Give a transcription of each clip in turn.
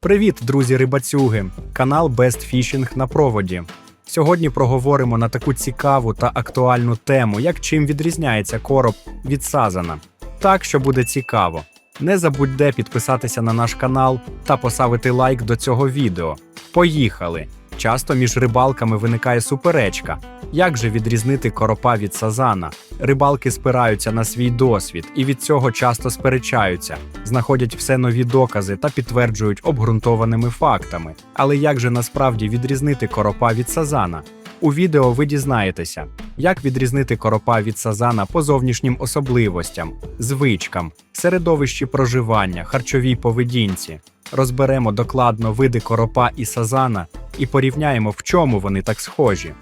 Привіт, друзі рибацюги! Канал Best Fishing на проводі. Сьогодні проговоримо на таку цікаву та актуальну тему, як чим відрізняється короб від сазана. Так, що буде цікаво. Не забудьте підписатися на наш канал та поставити лайк до цього відео. Поїхали! Часто між рибалками виникає суперечка. Як же відрізнити коропа від сазана? Рибалки спираються на свій досвід і від цього часто сперечаються, знаходять все нові докази та підтверджують обґрунтованими фактами. Але як же насправді відрізнити коропа від сазана? У відео ви дізнаєтеся, як відрізнити коропа від сазана по зовнішнім особливостям, звичкам, середовищі проживання, харчовій поведінці. Розберемо докладно види коропа і сазана і порівняємо, в чому вони так схожі.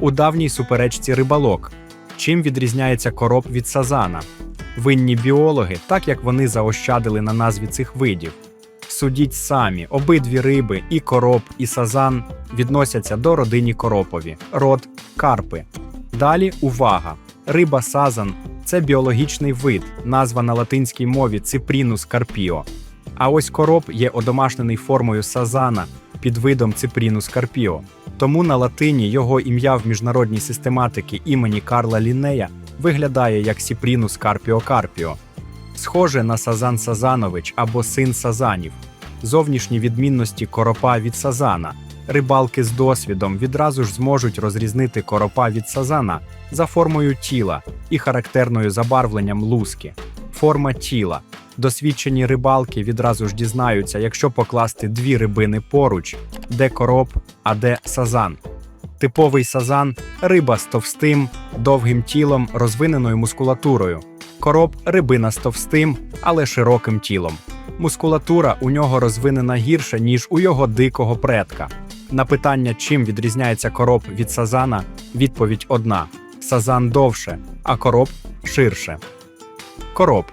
У давній суперечці рибалок. Чим відрізняється короб від сазана? Винні біологи, так як вони заощадили на назві цих видів. Судіть самі, обидві риби, і короб, і сазан відносяться до родині коропові, род карпи. Далі увага! Риба сазан це біологічний вид, назва на латинській мові Cyprinus carpio. А ось короб є одомашнений формою сазана під видом Cyprinus carpio. Тому на латині його ім'я в міжнародній систематики імені Карла Ліннея виглядає як Cyprinus carpio carpio. Схоже на Сазан Сазанович або син Сазанів. Зовнішні відмінності коропа від сазана. Рибалки з досвідом відразу ж зможуть розрізнити коропа від сазана за формою тіла і характерною забарвленням луски. Форма тіла. Досвідчені рибалки відразу ж дізнаються, якщо покласти дві рибини поруч, де короб, а де сазан. Типовий сазан риба з товстим, довгим тілом, розвиненою мускулатурою. Короб рибина з товстим, але широким тілом. Мускулатура у нього розвинена гірше, ніж у його дикого предка. На питання, чим відрізняється короб від сазана, відповідь одна: сазан довше, а короб ширше. Короб.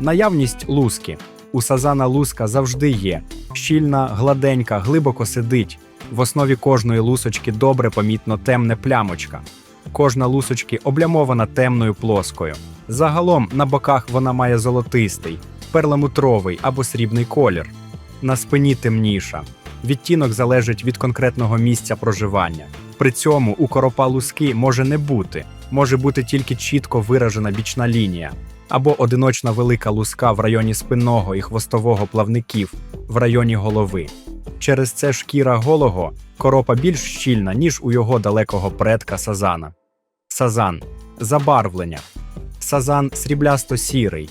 Наявність луски. У сазана луска завжди є. Щільна, гладенька, глибоко сидить. В основі кожної лусочки добре помітно темне плямочка. Кожна лусочки облямована темною плоскою. Загалом на боках вона має золотистий, перламутровий або срібний колір. На спині темніша. Відтінок залежить від конкретного місця проживання. При цьому у коропа луски може не бути, може бути тільки чітко виражена бічна лінія, або одиночна велика луска в районі спинного і хвостового плавників в районі голови. Через це шкіра голого коропа більш щільна, ніж у його далекого предка сазана. Сазан забарвлення. Сазан сріблясто-сірий.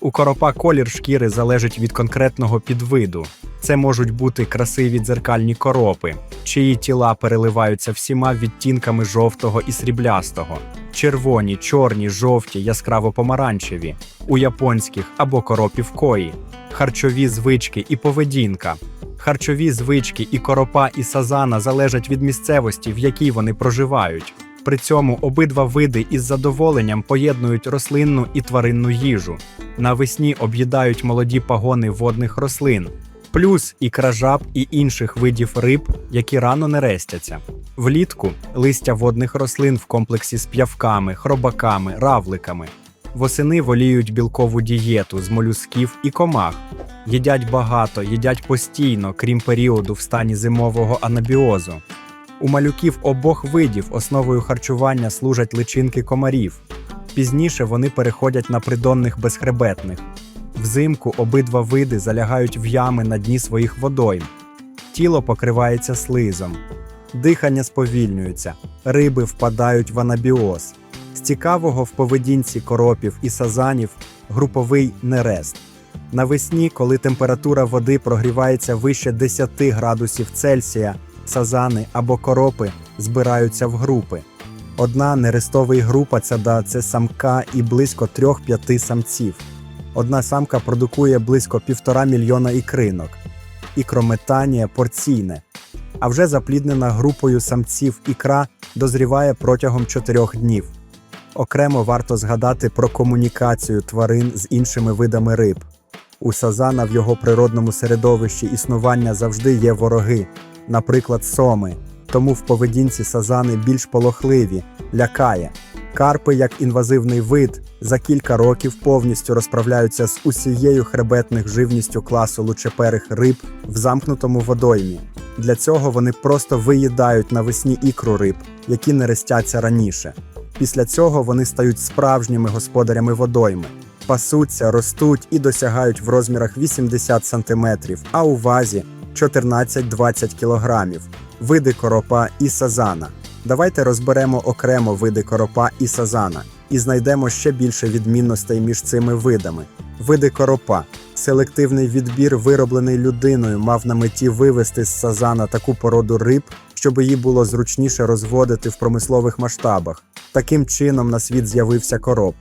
У коропа колір шкіри залежить від конкретного підвиду. Це можуть бути красиві дзеркальні коропи, чиї тіла переливаються всіма відтінками жовтого і сріблястого, червоні, чорні, жовті, яскраво помаранчеві, у японських або коропів кої, харчові звички і поведінка. Харчові звички і коропа і сазана залежать від місцевості, в якій вони проживають. При цьому обидва види із задоволенням поєднують рослинну і тваринну їжу. Навесні об'їдають молоді пагони водних рослин, плюс ікра жаб і інших видів риб, які рано не рестяться. Влітку листя водних рослин в комплексі з п'явками, хробаками, равликами. Восени воліють білкову дієту з молюсків і комах. Їдять багато, їдять постійно, крім періоду в стані зимового анабіозу. У малюків обох видів основою харчування служать личинки комарів. Пізніше вони переходять на придонних безхребетних. Взимку обидва види залягають в ями на дні своїх водойм. Тіло покривається слизом. Дихання сповільнюється, риби впадають в анабіоз. З цікавого в поведінці коропів і сазанів груповий нерест. Навесні, коли температура води прогрівається вище 10 градусів Цельсія, сазани або коропи збираються в групи. Одна нерестовий група цада це самка і близько 3-5 самців. Одна самка продукує близько півтора мільйона ікринок. Ікрометанія порційне. А вже запліднена групою самців ікра дозріває протягом 4 днів. Окремо варто згадати про комунікацію тварин з іншими видами риб. У сазана в його природному середовищі існування завжди є вороги, наприклад, соми. Тому в поведінці сазани більш полохливі, лякає. Карпи, як інвазивний вид, За кілька років повністю розправляються з усією хребетних живністю класу лучеперих риб в замкнутому водоймі. Для цього вони просто виїдають навесні ікру риб, які не рестяться раніше. Після цього вони стають справжніми господарями водойми, пасуться, ростуть і досягають в розмірах 80 см, а у вазі 14-20 кг. Види коропа і сазана. Давайте розберемо окремо види коропа і сазана і знайдемо ще більше відмінностей між цими видами. Види коропа. Селективний відбір, вироблений людиною, мав на меті вивести з сазана таку породу риб, щоб її було зручніше розводити в промислових масштабах. Таким чином на світ з'явився короб.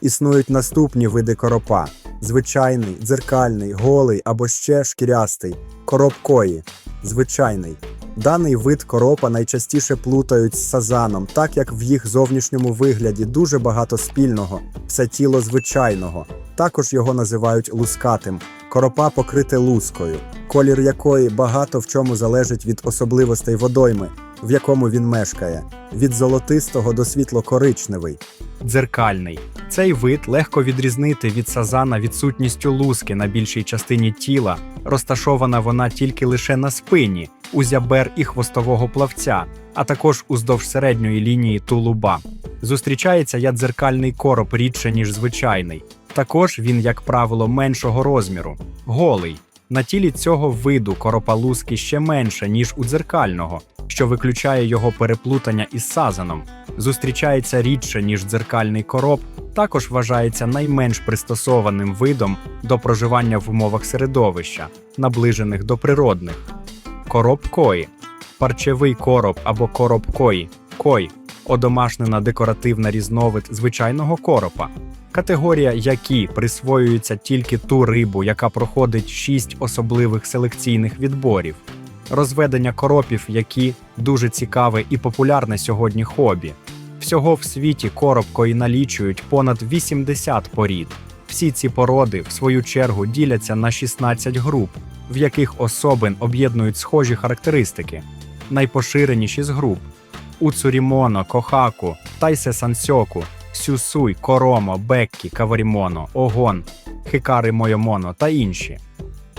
Існують наступні види коропа: звичайний, дзеркальний, голий або ще шкірястий, короб кої, звичайний. Даний вид коропа найчастіше плутають з сазаном, так як в їх зовнішньому вигляді дуже багато спільного, все тіло звичайного. Також його називають лускатим. Коропа покрите лускою, колір якої багато в чому залежить від особливостей водойми, в якому він мешкає, від золотистого до світло-коричневий. Дзеркальний. Цей вид легко відрізнити від сазана відсутністю луски на більшій частині тіла. Розташована вона тільки лише на спині, у зябер і хвостового плавця, а також уздовж середньої лінії тулуба. Зустрічається ядзеркальний короб рідше, ніж звичайний. Також він, як правило, меншого розміру, голий. На тілі цього виду коропа луски ще менше, ніж у дзеркального, що виключає його переплутання із сазаном. Зустрічається рідше, ніж дзеркальний короб, також вважається найменш пристосованим видом до проживання в умовах середовища, наближених до природних. Короб кої, парчевий короб або короб кої, кой, одомашнена декоративна різновид звичайного коропа. Категорія, які присвоюється тільки ту рибу, яка проходить шість особливих селекційних відборів. Розведення коропів, які дуже цікаве і популярне сьогодні хобі. Всього в світі коробкої налічують понад 80 порід. Всі ці породи, в свою чергу, діляться на 16 груп, в яких особин об'єднують схожі характеристики. Найпоширеніші з груп Уцурімоно, Кохаку, Тайсе Сансьоку, Сюсуй, Коромо, Беккі, Каварімоно, Огон, Хикари Мойомоно та інші.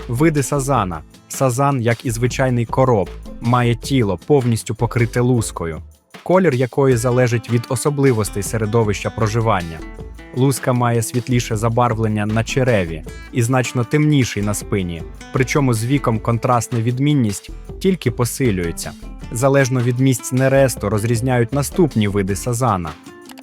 Види сазана. Сазан, як і звичайний короб, має тіло повністю покрите лускою, колір якої залежить від особливостей середовища проживання. Луска має світліше забарвлення на череві і значно темніший на спині, причому з віком контрастна відмінність тільки посилюється. Залежно від місць нересту розрізняють наступні види сазана.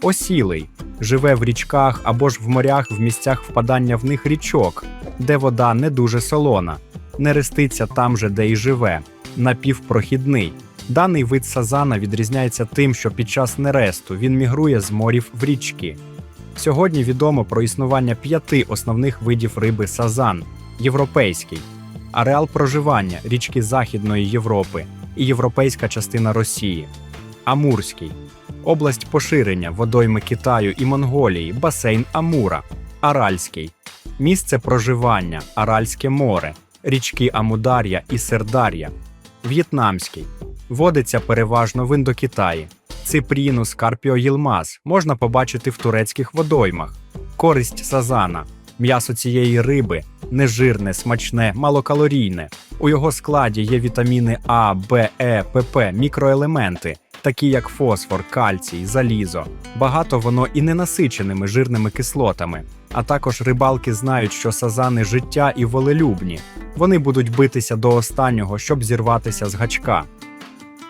Осілий живе в річках або ж в морях в місцях впадання в них річок, де вода не дуже солона, не реститься там же, де й живе, напівпрохідний. Даний вид сазана відрізняється тим, що під час нересту він мігрує з морів в річки. Сьогодні відомо про існування п'яти основних видів риби сазан: європейський, ареал проживання річки Західної Європи і європейська частина Росії, Амурський, область поширення водойми Китаю і Монголії, басейн Амура, Аральський, місце проживання Аральське море, річки Амудар'я і Сердар'я, В'єтнамський, водиться переважно в Індокитаї. Ципрінус Карпіо Їлмаз можна побачити в турецьких водоймах. Користь сазана. М'ясо цієї риби нежирне, смачне, малокалорійне. У його складі є вітаміни А, Б, Е, ПП, мікроелементи, такі як фосфор, кальцій, залізо. Багато воно і ненасиченими жирними кислотами. А також рибалки знають, що сазани життя і волелюбні. Вони будуть битися до останнього, щоб зірватися з гачка.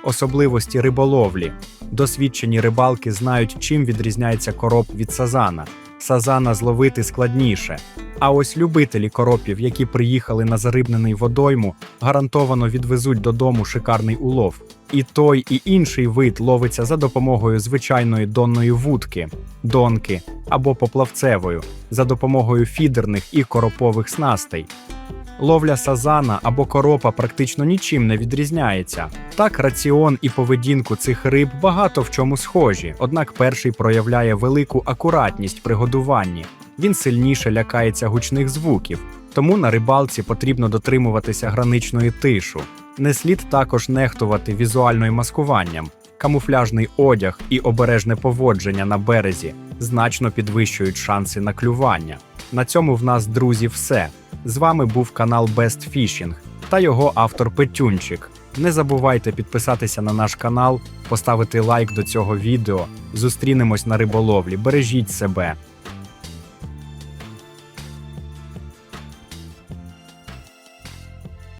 Особливості риболовлі. Досвідчені рибалки знають, чим відрізняється короб від сазана. Сазана зловити складніше. А ось любителі коропів, які приїхали на зарибнений водойму, гарантовано відвезуть додому шикарний улов. І той, і інший вид ловиться за допомогою звичайної донної вудки, донки або поплавцевою, за допомогою фідерних і коропових снастей. Ловля сазана або коропа практично нічим не відрізняється. Так, раціон і поведінку цих риб багато в чому схожі, однак перший проявляє велику акуратність при годуванні. Він сильніше лякається гучних звуків, тому на рибалці потрібно дотримуватися граничної тишу. Не слід також нехтувати візуальним маскуванням. Камуфляжний одяг і обережне поводження на березі значно підвищують шанси на клювання. На цьому в нас, друзі, все. З вами був канал Best Fishing та його автор Петюнчик. Не забувайте підписатися на наш канал, поставити лайк до цього відео. Зустрінемось на риболовлі. Бережіть себе.